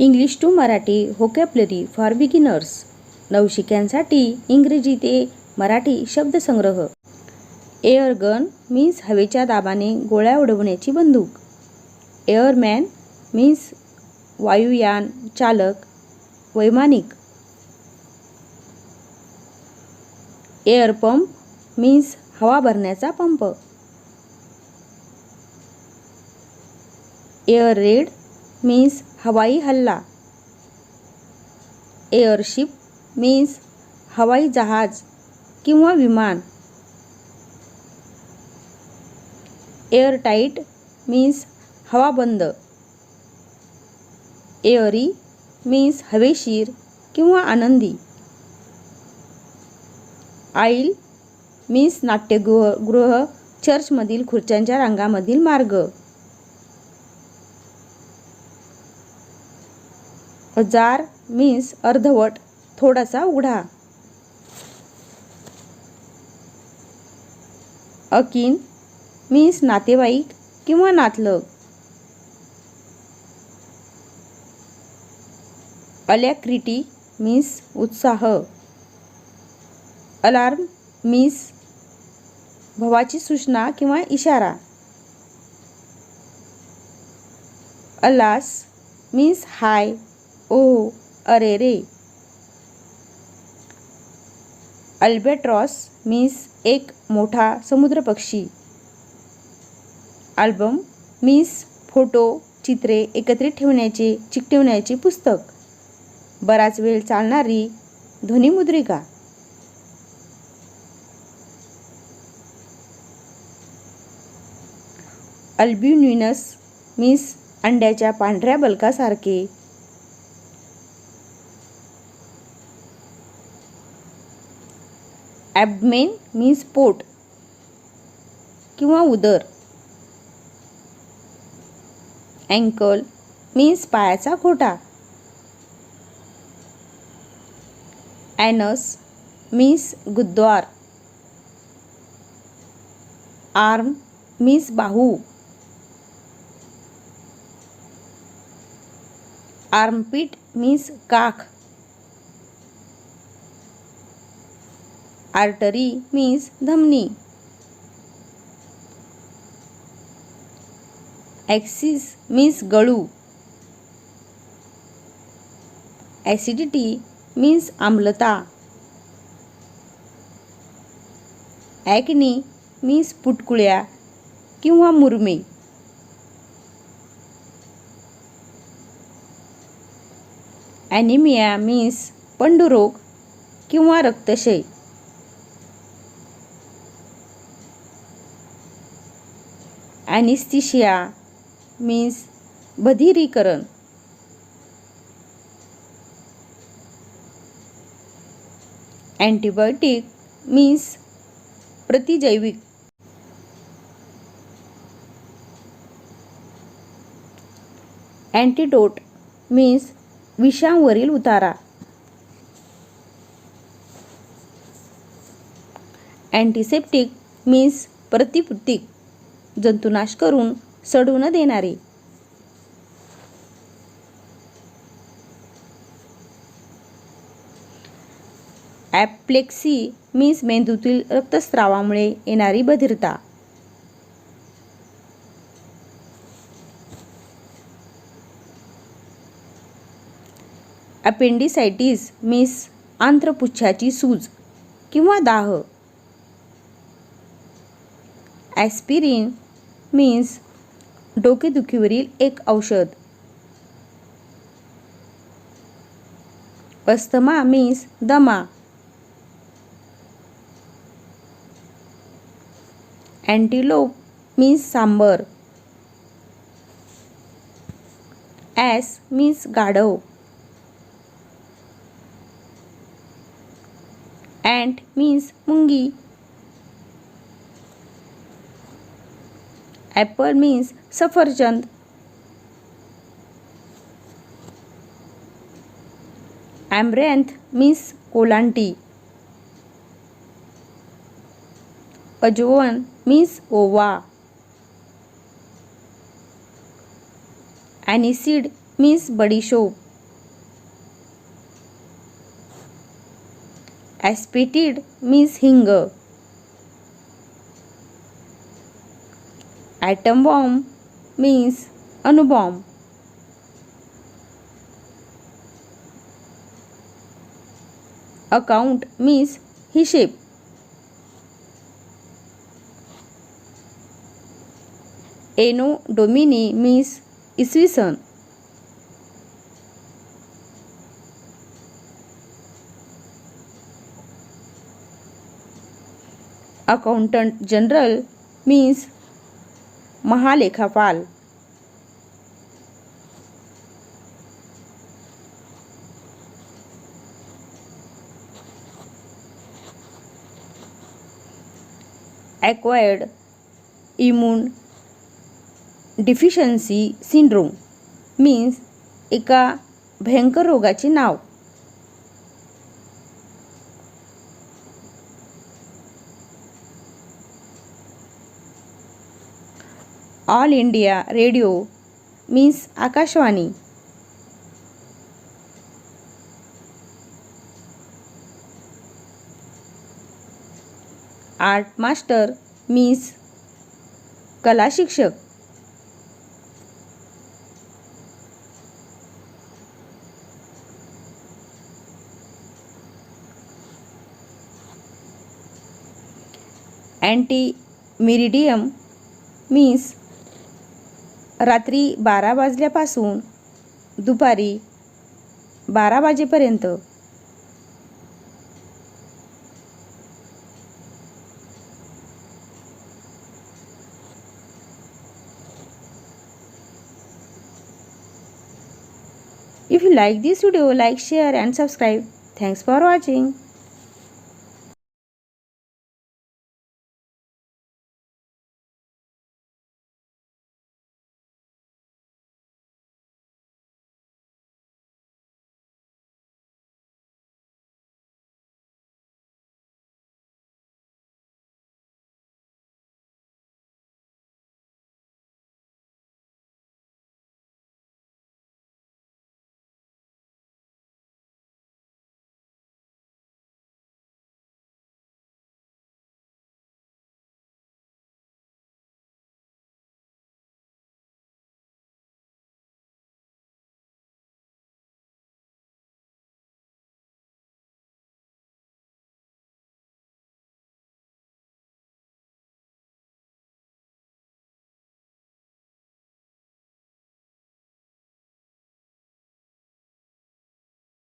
English to Marathi vocabulary for beginners नवशिक्यांसाठी इंग्रजी ते मराठी शब्दसंग्रह. एअरगन मीन्स हवेच्या दाबाने गोळ्या उडवण्याची बंदूक. एअरमॅन मीन्स वायुयान चालक वैमानिक. एअर पंप मीन्स हवा भरण्याचा पंप. एअर रेड मीन्स हवाई हल्ला एअरशिप मीन्स हवाई जहाज किंवा विमान. एअरटाईट मीन्स हवाबंद एअरी मीन्स हवेशीर किंवा आनंदी. आईल मीन्स नाट्यगृह गृह चर्चमधील खुर्च्यांच्या रांगामधील मार्ग. जार मीन्स अर्धवट थोडासा उघडा. अकिन मीन्स नातेवाईक किंवा नातलग. अलॅक्रिटी मीन्स उत्साह. अलार्म मीन्स भवाची सूचना किंवा इशारा. अलास मीन्स हाय. ओ अरे रे. अल्बेट्रॉस मीन्स एक मोठा समुद्र पक्षी अल्बम मीन्स फोटो चित्रे एकत्रित ठेवण्याचे चिकटवण्याचे पुस्तक. बराच वेळ चालणारी ध्वनिमुद्रिका अल्ब्युमिनस मीन्स अंड्याच्या पांढऱ्या बलकासारखे. ॲबमेन मीन्स पोट किंवा उदर. अँकल मीन्स पायाचा खोटा. ॲनस मीन्स गुद्वार आर्म मीन्स बाहू. आर्मपीट मीन्स काख. आर्टरी मीन्स धमनी. ॲक्सिस मीन्स गळू. ॲसिडिटी मीन्स आम्लता. ॲक्नी मीन्स पुटकुळ्या किंवा मुरमे. ॲनिमिया मीन्स पंडुरोग किंवा रक्तशय ॲनिस्थिशिया मीन्स बधिरीकरण. अँटीबायोटिक मीन्स प्रतिजैविक. अँटीडोट मीन्स विषांवरील उतारा. अँटीसेप्टिक मीन्स प्रतिपुतिक जंतुनाश करून सडू न देणारे. ॲप्लेक्सी मीन्स मेंदूतील रक्तस्रावामुळे येणारी बधिरता. अपेंडिसायटिस मीन्स आंत्रपुच्छाची सूज किंवा दाह. ॲस्पिरिन मीन्स डोकेदुखीवरील एक औषध. अस्थमा मीन्स दमा. अँटीलोप मीन्स सांबर. ॲस मीन्स गाढव. अँट मीन्स मुंगी. ॲपल मीन्स सफरचंद ॲम्ब्रेंथ मीन्स कोलांटी अजवन मीन्स ओवा ॲनिसिड मीन्स बडीशोप ॲस्पिटीड मीन्स हिंग item bomb means अणुबॉम्ब account means हिशेब एनो डोमिनी मीन्स इसवी सन अकाउंटंट जनरल मीन्स महालेखापाल. Acquired immune deficiency syndrome means एका भयंकर रोगाचे नाव. ऑल इंडिया रेडिओ मीन्स आकाशवाणी. आर्ट मास्टर मीन्स कला शिक्षक. अँटी मिरिडियम मीन्स रात्री बारा वाजल्यापासून दुपारी बारा वाजेपर्यंत. If you like this video like share and subscribe thanks for watching